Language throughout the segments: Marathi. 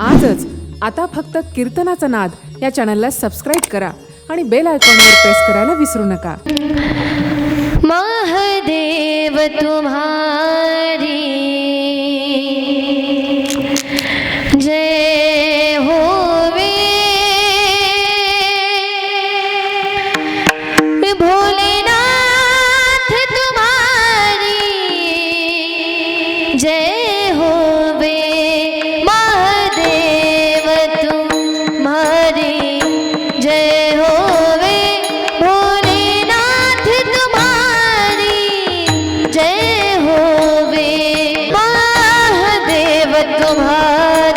आजच आता फक्त कीर्तनाचा नाद या चॅनलला सबस्क्राईब करा आणि बेल आयकॉनवर प्रेस करायला विसरू नका. महादेव तुम्हारी বদ্ধ ভাই।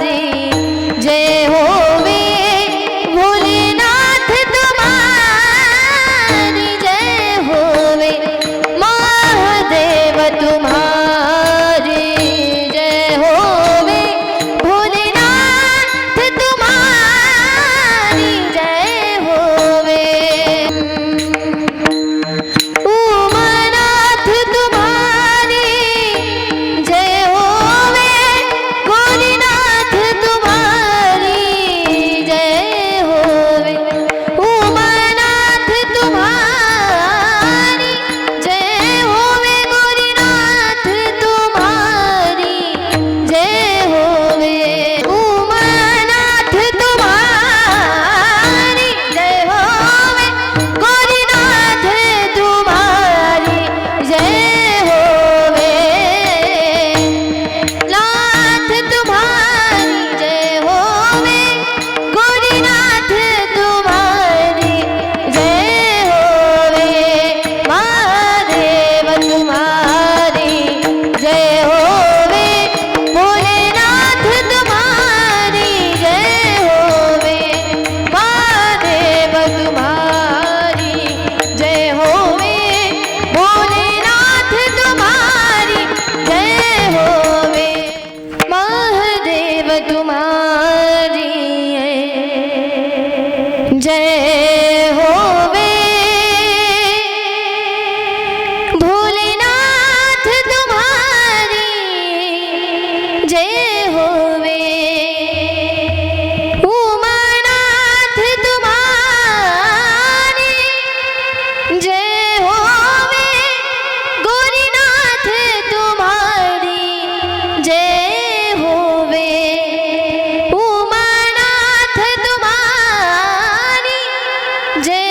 তোমার Dude.